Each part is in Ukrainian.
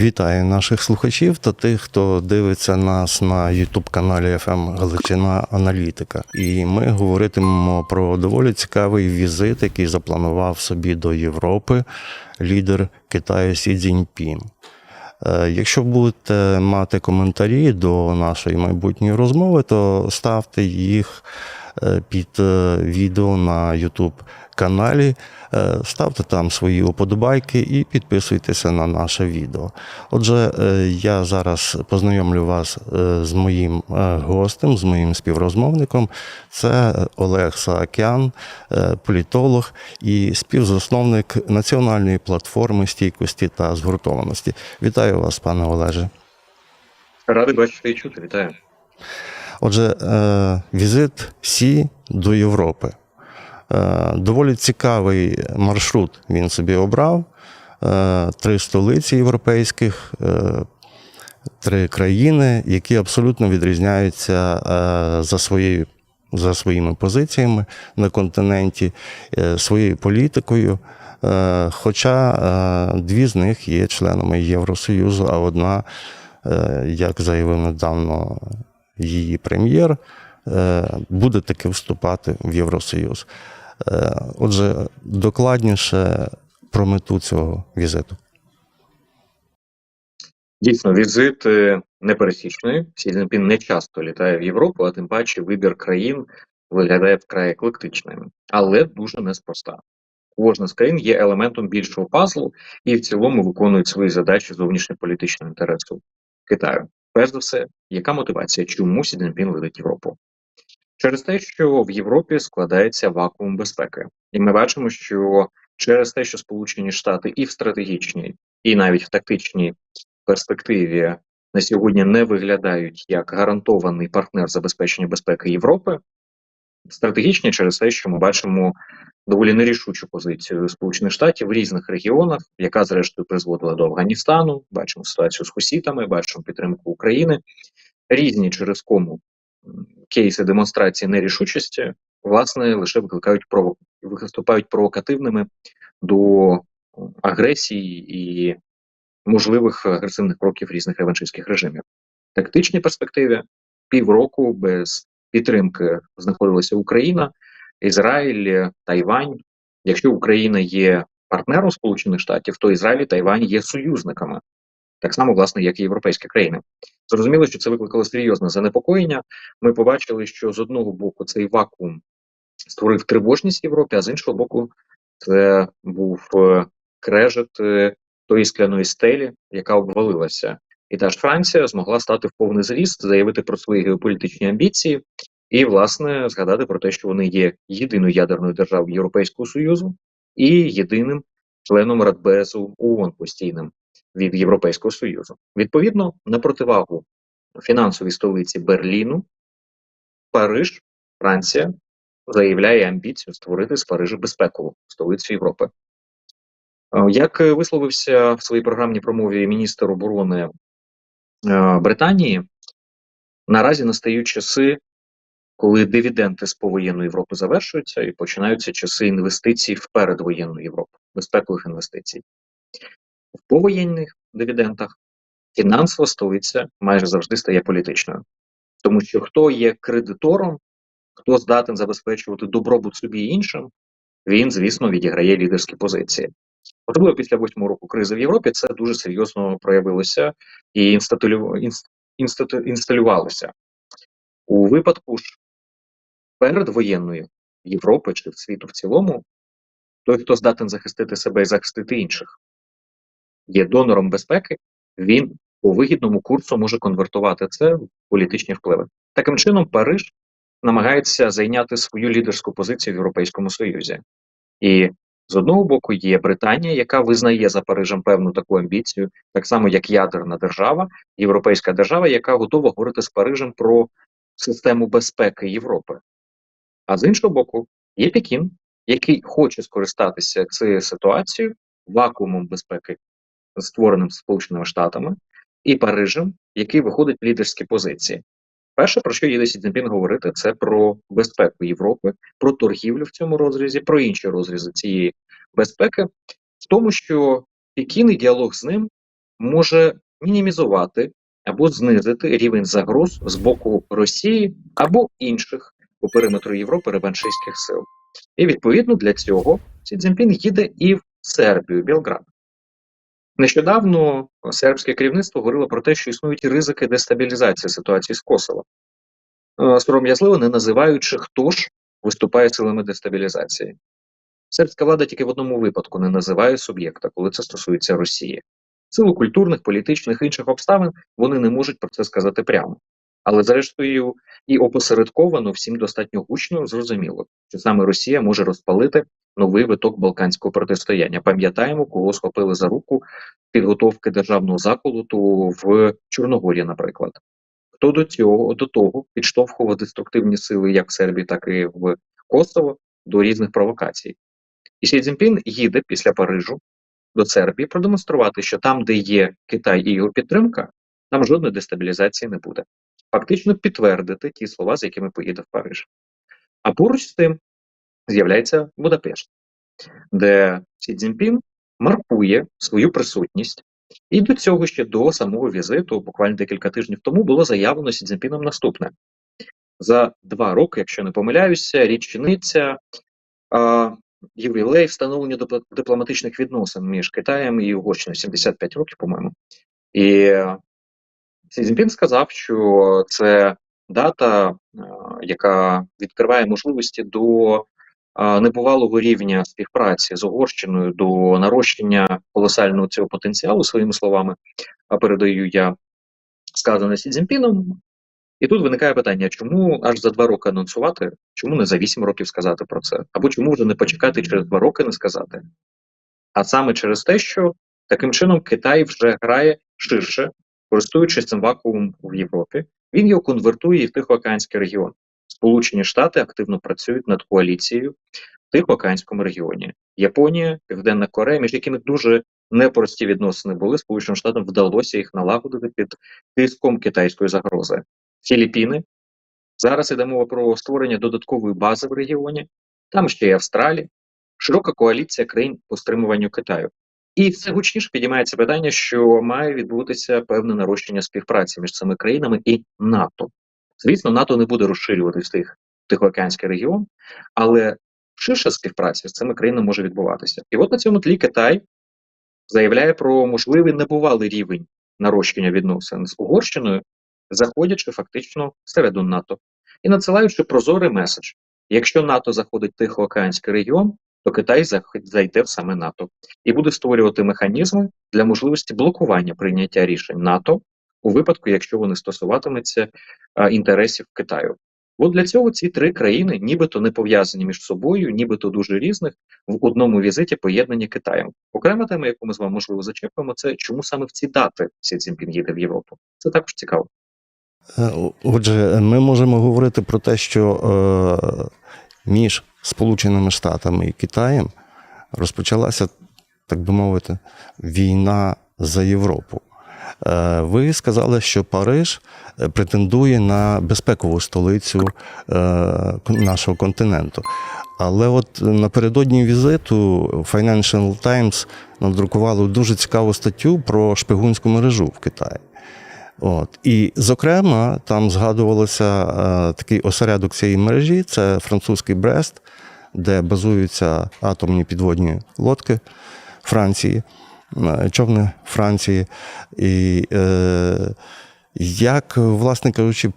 Вітаю наших слухачів та тих, хто дивиться нас на youtube каналі FM Галичина Аналітика. І ми говоритимемо про доволі цікавий візит, який запланував собі до Європи лідер Китаю Сі Цзіньпін. Е, Якщо будете мати коментарі до нашої майбутньої розмови, то ставте їх е, під е, відео на YouTube каналі, Е, ставте там свої уподобайки і підписуйтеся на наше відео. Отже, е, я зараз познайомлю вас е, з моїм гостем, з моїм співрозмовником. Це Олег Саакян, політолог і співзасновник національної платформи стійкості та згуртованості. Вітаю вас, пане Олеже. Радий бачити і чути, вітаю. Отже, візит Сі до Європи. Е, Доволі цікавий маршрут він собі обрав. Е, Три столиці європейських, е, три країни, які абсолютно відрізняються за своєю. За своїми позиціями на континенті, своєю політикою. Хоча дві з них є членами Євросоюзу, а одна, як заявив недавно її прем'єр, буде таки вступати в Євросоюз. Е, Отже, докладніше про мету цього візиту. Дійсно, візит е, непересічний. Сі не часто літає в Європу, а тим паче вибір країн виглядає вкрай еклектичним, але дуже неспроста. Кожна з країн є елементом більшого пазлу і в цілому виконують свої задачі зовнішньополітичного інтересу Китаю. Перш за все, яка мотивація, чому Сі летить Європу? Через те, що в Європі складається вакуум безпеки, і ми бачимо, що через те, що Сполучені Штати і в стратегічній, і навіть в тактичній перспективі на сьогодні не виглядають як гарантований партнер забезпечення безпеки Європи, стратегічні через те, що ми бачимо доволі нерішучу позицію Сполучених Штатів в різних регіонах, яка зрештою призводила до Афганістану. Бачимо ситуацію з хусітами, бачимо підтримку України. Різні через кому кейси демонстрації нерішучості власне лише викликають виступають провокативними до агресії і можливих агресивних кроків різних реваншистських режимів. В тактичній перспективі півроку без підтримки знаходилася Україна, Ізраїль, Тайвань. Якщо Україна є партнером Сполучених Штатів, то Ізраїль і Тайвань є союзниками, так само, власне, як і європейські країни. Зрозуміло, що це викликало серйозне занепокоєння. Ми побачили, що з одного боку цей вакуум створив тривожність в Європі, а з іншого боку, це був е, крежет е, тої скляної стелі, яка обвалилася. І та ж Франція змогла стати в повний зріст, заявити про свої геополітичні амбіції і, власне, згадати про те, що вони є єдиною ядерною державою Європейського Союзу і єдиним членом Радбезу ООН постійним від Європейського Союзу. Відповідно, на противагу фінансовій столиці Берліну, Париж, Франція заявляє амбіцію створити з Парижа безпекову столицю Європи. Е, Як висловився в своїй програмній промові міністр оборони е, Британії, наразі настають часи, коли дивіденди з повоєнної Європи завершуються і починаються часи інвестицій в передвоєнну Європу, безпекових інвестицій. В повоєнних дивідендах фінансова столиця майже завжди стає політичною, тому що хто є кредитором, хто здатен забезпечувати добробут собі і іншим, він, звісно, відіграє лідерські позиції. Особливо після восьмого року кризи в Європі це дуже серйозно проявилося і інсталювалося. У випадку ж передвоєнної Європи чи світу в цілому, той, хто здатен захистити себе і захистити інших, є донором безпеки, він по вигідному курсу може конвертувати це в політичні впливи. Таким чином, Париж намагається зайняти свою лідерську позицію в Європейському Союзі. І з одного боку є Британія, яка визнає за Парижем певну таку амбіцію, так само як ядерна держава, європейська держава, яка готова говорити з Парижем про систему безпеки Європи. А з іншого боку, є Пекін, який хоче скористатися цією ситуацією, вакуумом безпеки, створеним Сполученими Штатами, і Парижем, який виходить в лідерські позиції. Перше, про що їде Сі Цзіньпін говорити, це про безпеку Європи, про торгівлю в цьому розрізі, про інші розрізи цієї безпеки, в тому, що Пекін і діалог з ним може мінімізувати або знизити рівень загроз з боку Росії або інших по периметру Європи реваншистських сил. І відповідно для цього Сі Цзіньпін їде і в Сербію, Білград. Нещодавно сербське керівництво говорило про те, що існують ризики дестабілізації ситуації з Косово, Е, сором'язливо не називаючи, хто ж виступає силами дестабілізації. Сербська влада тільки в одному випадку не називає суб'єкта, коли це стосується Росії. Силу культурних, політичних інших обставин вони не можуть про це сказати прямо. Але зрештою і опосередковано всім достатньо гучно зрозуміло, що саме Росія може розпалити новий виток балканського протистояння. Пам'ятаємо, кого схопили за руку підготовки державного заколоту в Чорногорії, наприклад. Хто до цього до того підштовхував деструктивні сили як в Сербії, так і в Косово до різних провокацій. І Сі Цзіньпін їде після Парижу до Сербії продемонструвати, що там, де є Китай і його підтримка, там жодної дестабілізації не буде. Фактично підтвердити ті слова, з якими поїде в Париж. А поруч з тим з'являється Будапешт, де Сі Цзіньпін маркує свою присутність. І до цього ще до самого візиту, буквально декілька тижнів тому, було заявлено Сі Цзіньпіном наступне: за два роки, якщо не помиляюся, річниця а, ювілей встановлення дип- дипломатичних відносин між Китаєм і Угорщиною 75 років, по-моєму. І Сі Цзіньпін сказав, що це дата, яка відкриває можливості до небувалого рівня співпраці з Угорщиною, до нарощення колосального цього потенціалу, своїми словами, передаю я сказане Сі Цзіньпіном. І тут виникає питання: чому аж за два роки анонсувати, чому не за вісім років сказати про це? Або чому вже не почекати через два роки не сказати? А саме через те, що таким чином Китай вже грає ширше, користуючись цим вакуумом в Європі, він його конвертує і в Тихоокеанський регіон. Сполучені Штати активно працюють над коаліцією в Тихоокеанському регіоні. Японія, Південна Корея, між якими дуже непрості відносини були, Сполученим Штатам вдалося їх налагодити під тиском китайської загрози. Філіппіни. Зараз йде мова про створення додаткової бази в регіоні. Там ще й Австралія, широка коаліція країн по стримуванню Китаю. І все гучніше підіймається питання, що має відбутися певне нарощення співпраці між цими країнами і НАТО. Звісно, НАТО не буде розширювати тих Тихоокеанський регіон, але ширша співпраця з цими країнами може відбуватися. І от на цьому тлі Китай заявляє про можливий небувалий рівень нарощення відносин з Угорщиною, заходячи фактично всередину НАТО і надсилаючи прозорий меседж: якщо НАТО заходить в Тихоокеанський регіон, то Китай зайде в саме НАТО і буде створювати механізми для можливості блокування прийняття рішень НАТО у випадку, якщо вони стосуватимуться інтересів Китаю. От для цього ці три країни, нібито не пов'язані між собою, нібито дуже різних, в одному візиті поєднані Китаєм. Окрема тема, яку ми з вами можливо зачепимо, це чому саме в ці дати Сі Цзіньпін їде в Європу. Це також цікаво. Е, Отже, ми можемо говорити про те, що е, між Сполученими Штатами і Китаєм розпочалася, так би мовити, війна за Європу. Е, Ви сказали, що Париж е, претендує на безпекову столицю е, нашого континенту. Але от напередодні візиту Financial Times надрукувало дуже цікаву статтю про шпигунську мережу в Китаї. От. І, зокрема, там згадувалося такий осередок цієї мережі це французький Брест, де базуються атомні підводні лодки Франції, човни Франції. І е, як, власне кажучи,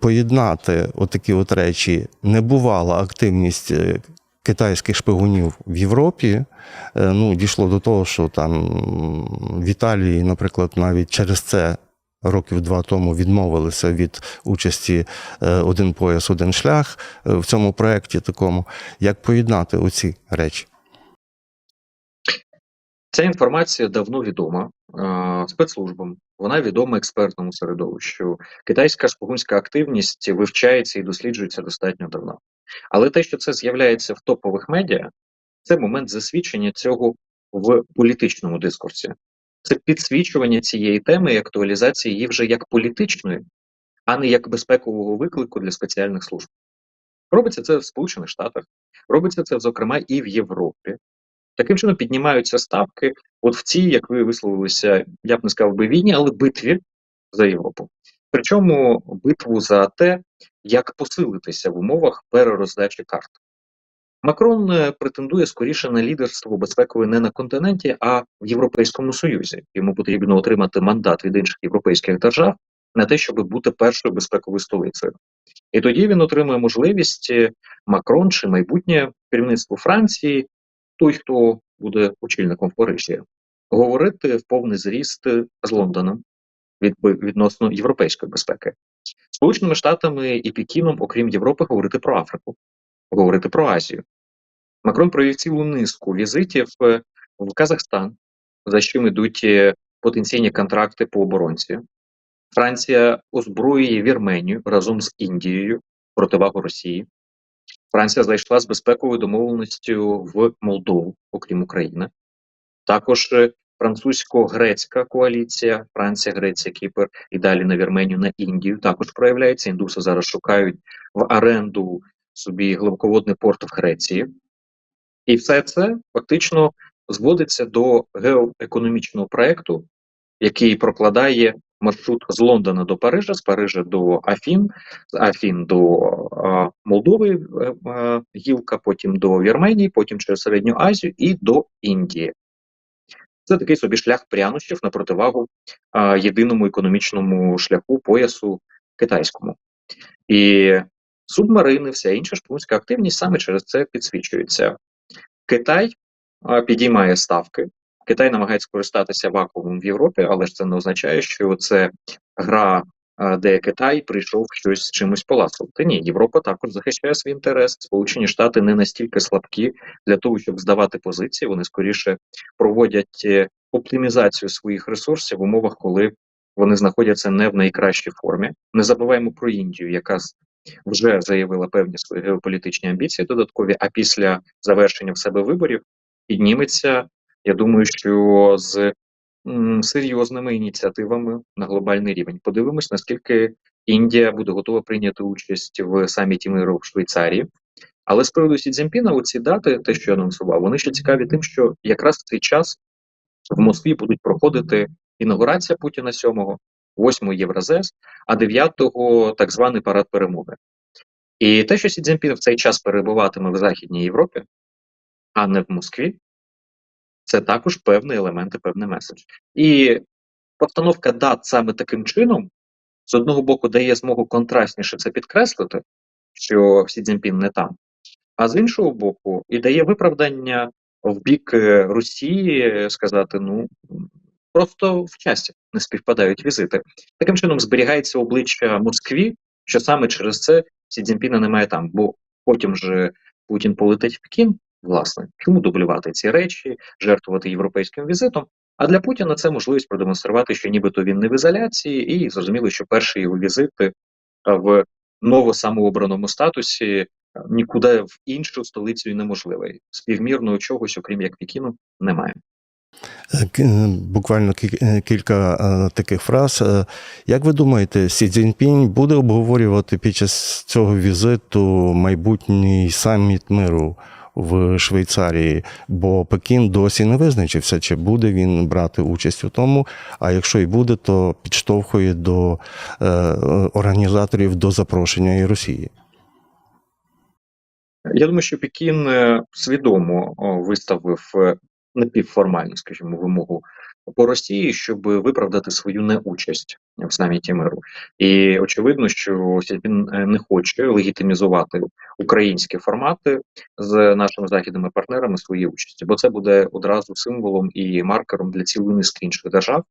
поєднати отакі от речі, небувала активність е, китайських шпигунів в Європі. Е, Ну, дійшло до того, що там в Італії, наприклад, навіть через це років два тому відмовилися від участі е, один пояс, один шлях в цьому проєкті такому. Як поєднати оці речі? Ця інформація давно відома е, спецслужбам. Вона відома експертному середовищу. Китайська шпигунська активність вивчається і досліджується достатньо давно. Але те, що це з'являється в топових медіа, це момент засвідчення цього в політичному дискурсі. Це підсвічування цієї теми і актуалізація її вже як політичної, а не як безпекового виклику для спеціальних служб. Робиться це в Сполучених Штатах, робиться це, зокрема, і в Європі. Таким чином піднімаються ставки от в цій, як ви висловилися, я б не сказав би війні, але битві за Європу. Причому битву за те, як посилитися в умовах перероздачі карт. Макрон е, претендує скоріше на лідерство безпекове не на континенті, а в Європейському Союзі. Йому потрібно отримати мандат від інших європейських держав на те, щоб бути першою безпековою столицею. І тоді він отримує можливість е, Макрон чи майбутнє керівництво Франції, той, хто буде очільником в Парижі, говорити в повний зріст з Лондоном від, відносно європейської безпеки. Сполученими Штатами і Пекіном, окрім Європи, говорити про Африку, говорити про Азію. Макрон провів цілу низку візитів е, в Казахстан, за чим йдуть е, потенційні контракти по оборонці. Франція озброює Вірменію разом з Індією противагу Росії. Франція зайшла з безпековою домовленістю в Молдову, окрім України. Також е, французько-грецька коаліція, Франція, Греція, Кіпр і далі на Вірменію, на Індію також проявляється. Індуси зараз шукають в оренду собі глибоководний порт в Греції. І все це фактично зводиться до геоекономічного проекту, який прокладає маршрут з Лондона до Парижа, з Парижа до Афін, з Афін до е, Молдови, е, е, гілка, потім до Вірменії, потім через Середню Азію і до Індії. Це такий собі шлях прянощів на противагу е, єдиному економічному шляху поясу китайському. І субмарини, вся інша шпигунська активність саме через це підсвічується. Китай а, підіймає ставки. Китай намагається скористатися вакуумом в Європі, але ж це не означає, що це гра, де Китай прийшов щось чимось поласувати. Ні, Європа також захищає свій інтерес. Сполучені Штати не настільки слабкі для того, щоб здавати позиції. Вони скоріше проводять е, оптимізацію своїх ресурсів в умовах, коли вони знаходяться не в найкращій формі. Не забуваємо про Індію, яка вже заявила певні свої геополітичні амбіції додаткові. А після завершення в себе виборів підніметься. Я думаю, що з серйозними ініціативами на глобальний рівень. Подивимось, наскільки Індія буде готова прийняти участь в саміті миру в Швейцарії. Але з приводу Сі Цзіньпіна, оці дати, те, що я анонсував, вони ще цікаві тим, що якраз в цей час в Москві будуть проходити інаугурація Путіна 7-го, 8-го Євразес, а 9-го так званий парад перемоги. І те, що Сі Цзіньпін в цей час перебуватиме в Західній Європі, а не в Москві, це також певний елемент і певний меседж. І постановка дат саме таким чином, з одного боку, дає змогу контрастніше це підкреслити, що Сі Цзіньпін не там, а з іншого боку, і дає виправдання в бік е, Росії сказати: ну просто в часі не співпадають візити. Таким чином зберігається обличчя Москві, що саме через це Сі Цзіньпіна немає там, бо потім же Путін полетить в Пекін. Власне, чому дублювати ці речі, жертвувати європейським візитом? А для Путіна це можливість продемонструвати, що нібито він не в ізоляції, і зрозуміло, що перші його візити в новосамообраному статусі нікуди в іншу столицю неможливий. Співмірного чогось, окрім як Пекіну, немає. Е, е, Буквально е, кілька таких фраз. Як ви думаєте, Сі Цзіньпінь буде обговорювати під час цього візиту майбутній саміт миру в Швейцарії? Бо Пекін досі не визначився, чи буде він брати участь у тому. А якщо і буде, то підштовхує до е, організаторів до запрошення і Росії. Я думаю, що Пекін е, свідомо виставив е, напівформальну, скажімо, вимогу по Росії, щоб виправдати свою неучасть в саміті миру. І очевидно, що він не хоче легітимізувати українські формати з нашими західними партнерами своєї участі, бо це буде одразу символом і маркером для цілої низки інших держав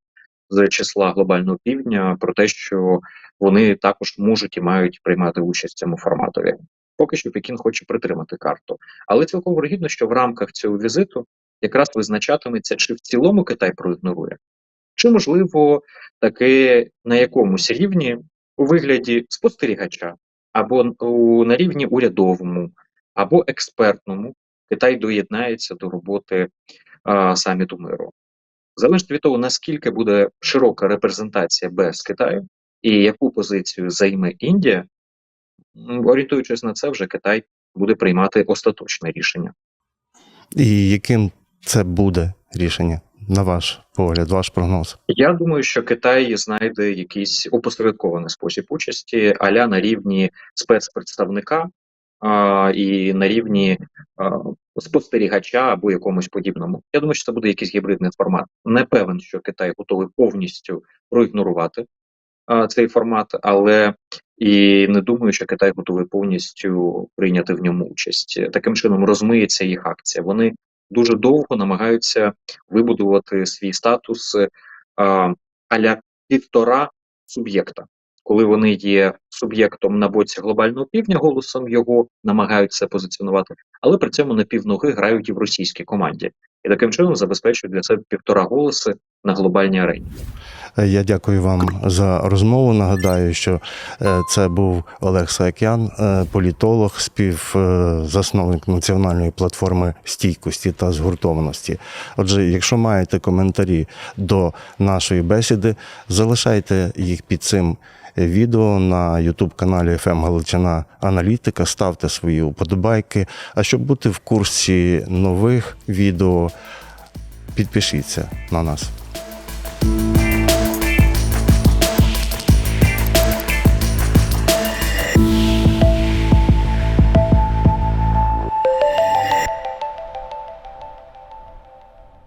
з числа глобального півдня про те, що вони також можуть і мають приймати участь в цьому форматові. Поки що Пекін хоче притримати карту, але цілком вирогідно, що в рамках цього візиту якраз визначатиметься, чи в цілому Китай проігнорує, чи можливо таки на якомусь рівні у вигляді спостерігача, або на рівні урядовому, або експертному Китай доєднається до роботи а, саміту миру. Залежить від того, наскільки буде широка репрезентація без Китаю і яку позицію займе Індія, орієнтуючись на це, вже Китай буде приймати остаточне рішення. І яким це буде рішення? На ваш погляд, ваш прогноз? Я думаю, що Китай знайде якийсь опосередкований спосіб участі, аля на рівні спецпредставника а, і на рівні а, спостерігача або якомусь подібному. Я думаю, що це буде якийсь гібридний формат. Не певен, що Китай готовий повністю проігнорувати а, цей формат, але і не думаю, що Китай готовий повністю прийняти в ньому участь. Таким чином розмиється їх акція. Вони дуже довго намагаються вибудувати свій статус аля півтора суб'єкта. Коли вони є суб'єктом на боці глобального півдня, голосом його намагаються позиціонувати, але при цьому на півноги грають і в російській команді, і таким чином забезпечують для себе півтора голоси на глобальній арені. Е, Я дякую вам за розмову. Нагадаю, що е, це був Олег Саакян, е, політолог, співзасновник національної платформи стійкості та згуртованості. Отже, якщо маєте коментарі до нашої бесіди, залишайте їх під цим відео на youtube каналі FM Галичина Аналітика. Ставте свої уподобайки. А щоб бути в курсі нових відео, підпишіться на нас.